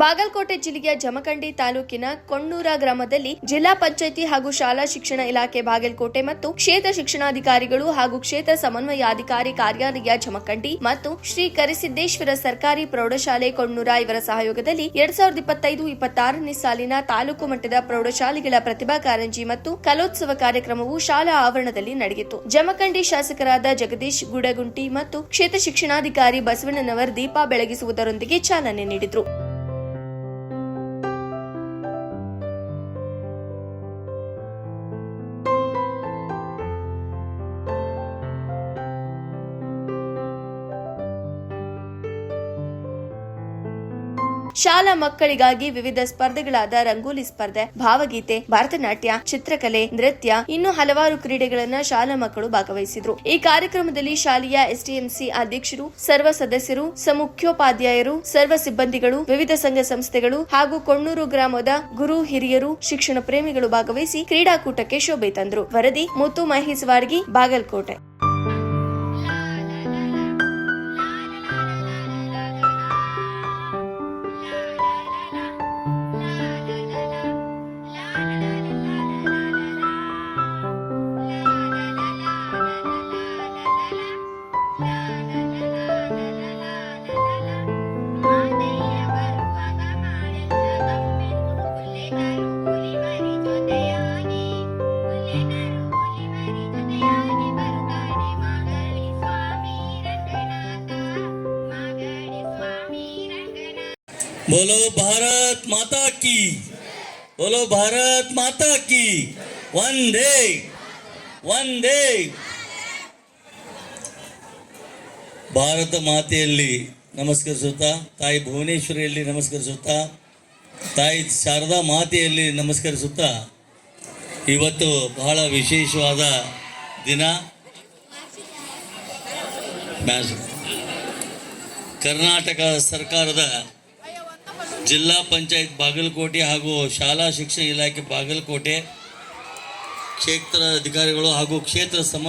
ಬಾಗಲಕೋಟೆ ಜಿಲ್ಲೆಯ ಜಮಖಂಡಿ ತಾಲೂಕಿನ ಕೊಣ್ಣೂರ ಗ್ರಾಮದಲ್ಲಿ ಜಿಲ್ಲಾ ಪಂಚಾಯಿತಿ ಹಾಗೂ ಶಾಲಾ ಶಿಕ್ಷಣ ಇಲಾಖೆ ಬಾಗಲಕೋಟೆ ಮತ್ತು ಕ್ಷೇತ್ರ ಶಿಕ್ಷಣಾಧಿಕಾರಿಗಳು ಹಾಗೂ ಕ್ಷೇತ್ರ ಸಮನ್ವಯಾಧಿಕಾರಿ ಕಾರ್ಯಾಲಯ ಜಮಖಂಡಿ ಮತ್ತು ಶ್ರೀ ಕರಿಸಿದ್ದೇಶ್ವರ ಸರ್ಕಾರಿ ಪ್ರೌಢಶಾಲೆ ಕೊಣ್ಣೂರ ಇವರ ಸಹಯೋಗದಲ್ಲಿ ಎರಡ್ ಸಾವಿರದ ಇಪ್ಪತ್ತೈದು ಇಪ್ಪತ್ತಾರನೇ ಸಾಲಿನ ತಾಲೂಕು ಮಟ್ಟದ ಪ್ರೌಢಶಾಲೆಗಳ ಪ್ರತಿಭಾ ಕಾರಂಜಿ ಮತ್ತು ಕಲೋತ್ಸವ ಕಾರ್ಯಕ್ರಮವು ಶಾಲಾ ಆವರಣದಲ್ಲಿ ನಡೆಯಿತು. ಜಮಖಂಡಿ ಶಾಸಕರಾದ ಜಗದೀಶ್ ಗುಡಗುಂಟಿ ಮತ್ತು ಕ್ಷೇತ್ರ ಶಿಕ್ಷಣಾಧಿಕಾರಿ ಬಸವಣ್ಣನವರ್ ದೀಪ ಬೆಳಗಿಸುವುದರೊಂದಿಗೆ ಚಾಲನೆ ನೀಡಿದರು. ಶಾಲಾ ಮಕ್ಕಳಿಗಾಗಿ ವಿವಿಧ ಸ್ಪರ್ಧೆಗಳಾದ ರಂಗೋಲಿ ಸ್ಪರ್ಧೆ, ಭಾವಗೀತೆ, ಭರತನಾಟ್ಯ, ಚಿತ್ರಕಲೆ, ನೃತ್ಯ, ಇನ್ನು ಹಲವಾರು ಕ್ರೀಡೆಗಳನ್ನ ಶಾಲಾ ಮಕ್ಕಳು ಭಾಗವಹಿಸಿದ್ರು. ಈ ಕಾರ್ಯಕ್ರಮದಲ್ಲಿ ಶಾಲೆಯ ಎಸ್ಡಿಎಂಸಿ ಅಧ್ಯಕ್ಷರು, ಸರ್ವ ಸದಸ್ಯರು, ಸಮುಖ್ಯೋಪಾಧ್ಯಾಯರು, ಸರ್ವ ಸಿಬ್ಬಂದಿಗಳು, ವಿವಿಧ ಸಂಘ ಸಂಸ್ಥೆಗಳು ಹಾಗೂ ಕೊಣ್ಣೂರು ಗ್ರಾಮದ ಗುರು ಹಿರಿಯರು, ಶಿಕ್ಷಣ ಪ್ರೇಮಿಗಳು ಭಾಗವಹಿಸಿ ಕ್ರೀಡಾಕೂಟಕ್ಕೆ ಶೋಭೆ ತಂದರು. ವರದಿ ಮುತ್ತು ಮಹೇಶ್ವಾರ್ಗಿ ಬಾಗಲಕೋಟೆ. बोलो भारत माता की। बोलो भारत माता की। वंदे। वंदे। ಭಾರತ ಮಾತೆಯಲ್ಲಿ ನಮಸ್ಕರಿಸುತ್ತಾ, ತಾಯಿ ಭುವನೇಶ್ವರಿಯಲ್ಲಿ ನಮಸ್ಕರಿಸುತ್ತಾ, ತಾಯಿ ಶಾರದಾ ಮಾತೆಯಲ್ಲಿ ನಮಸ್ಕರಿಸುತ್ತಾ, ಇವತ್ತು ಬಹಳ ವಿಶೇಷವಾದ ದಿನ. ಕರ್ನಾಟಕ ಸರ್ಕಾರದ ಜಿಲ್ಲಾ ಪಂಚಾಯತ್ ಬಾಗಲಕೋಟೆ ಹಾಗೂ ಶಾಲಾ ಶಿಕ್ಷಣ ಇಲಾಖೆ ಬಾಗಲಕೋಟೆ ಕ್ಷೇತ್ರ ಅಧಿಕಾರಿಗಳು ಹಾಗೂ ಕ್ಷೇತ್ರ ಸಮನ್ವಯ